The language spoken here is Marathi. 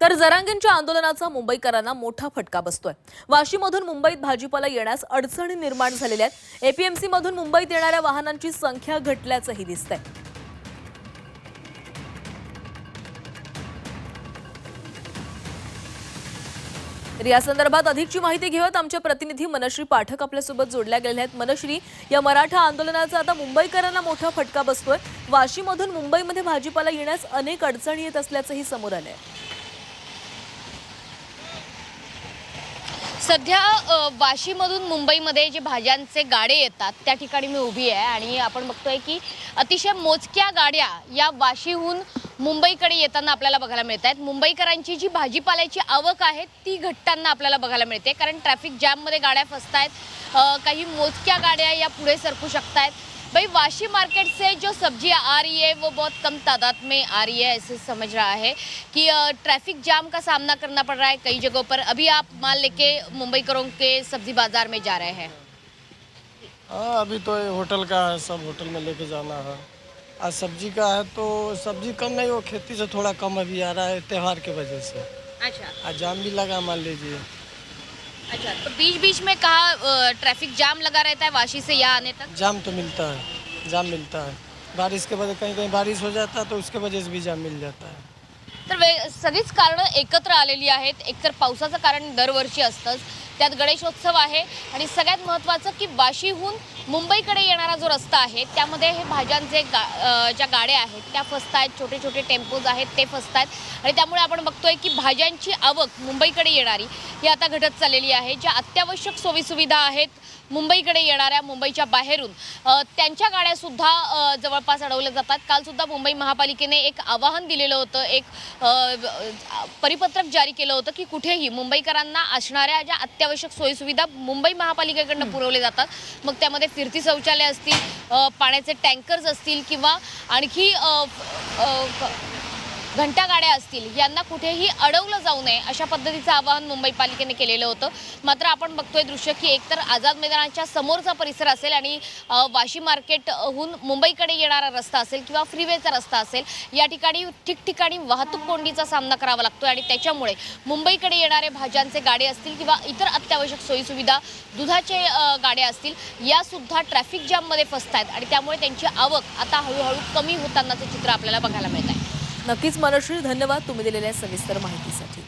तर जरांगेंच्या आंदोलनाचा मुंबईकरांना मोठा फटका बसतोय. वाशीमधून मुंबईत भाजीपाला येण्यास अडचणी निर्माण झालेल्या आहेत. एपीएमसी मधून मुंबईत येणाऱ्या वाहनांची संख्या घटल्याचंही दिसतंय. तर या संदर्भात अधिकची माहिती घेऊयात. आमच्या प्रतिनिधी मनश्री पाठक आपल्यासोबत जोडल्या गेलेल्या आहेत. मनश्री या मराठा आंदोलनाचा आता मुंबईकरांना मोठा फटका बसतोय. वाशीमधून मुंबईमध्ये भाजीपाला येण्यास अनेक अडचणी येत असल्याचंही समोर आलं आहे सध्या वाशीमधून मुंबईमध्ये जे भाज्यांचे गाडे येतात त्या ठिकाणी मी उभी आहे आणि आपण बघतोय की अतिशय मोजक्या गाड्या या वाशीहून मुंबईकडे येताना आपल्याला बघायला मिळत आहेत मुंबईकरांची जी भाजीपाल्याची आवक आहे ती घटताना आपल्याला बघायला मिळते. कारण ट्रॅफिक जॅममध्ये गाड्या फसत आहेत काही मोजक्या गाड्या या पुढे सरकू शकतायत. भाई वाशी मार्केट से जो सब्ज़ी आ रही है वो बहुत कम तादाद में आ रही है ऐसे समझ रहा है कि ट्रैफ़िक जाम का सामना करना पड़ रहा है कई जगहों पर। अभी आप माल लेके मुंबईकरों के सब्ज़ी बाज़ार में जा रहे हैं। हाँ अभी तो होटल का है सब होटल में लेके जाना है। आज सब्ज़ी का है तो सब्ज़ी कम नहीं वो खेती से थोड़ा कम अभी आ रहा है त्यौहार के वजह से। अच्छा। आज जाम भी लगा मान लीजिए। अच्छा तो बीच बीच में कहा ट्रैफिक जाम लगा रहता है वाशी से यहाँ आने तक? जाम तो मिलता है जाम मिलता है। बारिश के वजह कहीं कहीं बारिश हो जाता है तो उसके वजह से भी जाम मिल जाता है। तर वे सगळीच कारणं एकत्र आलेली आहेत. एकतर पावसाचं कारण दरवर्षी असतंच त्यात गणेशोत्सव आहे. आणि सगळ्यात महत्त्वाचं की वाशीहून मुंबईकडे येणारा जो रस्ता आहे त्यामध्ये हे भाज्यांचे गा ज्या गाड्या आहेत त्या फसत आहेत छोटे छोटे टेम्पोज आहेत ते फसत आहेत आणि त्यामुळे आपण बघतोय की भाज्यांची आवक मुंबईकडे येणारी ही आता घटत चाललेली आहे. ज्या अत्यावश्यक सोयीसुविधा आहेत मुंबईकडे येणाऱ्या मुंबईच्या बाहेरून त्यांच्या गाड्यासुद्धा जवळपास अडवल्या जातात. कालसुद्धा मुंबई महापालिकेने एक आवाहन दिलेलं होतं एक परिपत्रक जारी केलं होतं की कुठेही मुंबईकरांना असणाऱ्या ज्या अत्यावश्यक सोयीसुविधा मुंबई महापालिकेकडनं पुरवले जातात. मग त्यामध्ये फिरती शौचालय असतील पाण्याचे टँकर्स असतील किंवा आणखी अ, घंटा गाड्या असतील यांना कुठेही अडवलं जाऊ नये अशा पद्धतीचं आवाहन मुंबई पालिकेने केलेलं होतं. मात्र आपण बघतोय दृश्य की एकतर आझाद मैदानाच्या समोरचा परिसर असेल आणि वाशी मार्केटहून मुंबईकडे येणारा रस्ता असेल किंवा फ्रीवेचा रस्ता असेल या ठिकाणी ठिकठिकाणी वाहतूक कोंडीचा सामना करावा लागतोय आणि त्याच्यामुळे मुंबईकडे येणारे भाज्यांचे गाडे असतील किंवा इतर अत्यावश्यक सोयीसुविधा दुधाचे गाड्या असतील यासुद्धा ट्रॅफिक जॅममध्ये फसत आहेत आणि त्यामुळे त्यांची आवक आता हळूहळू कमी होतानाचं चित्र आपल्याला बघायला मिळत आहे नक्कीच मनश्री धन्यवाद तुम्ही दिलेल्या सविस्तर माहितीसाठी.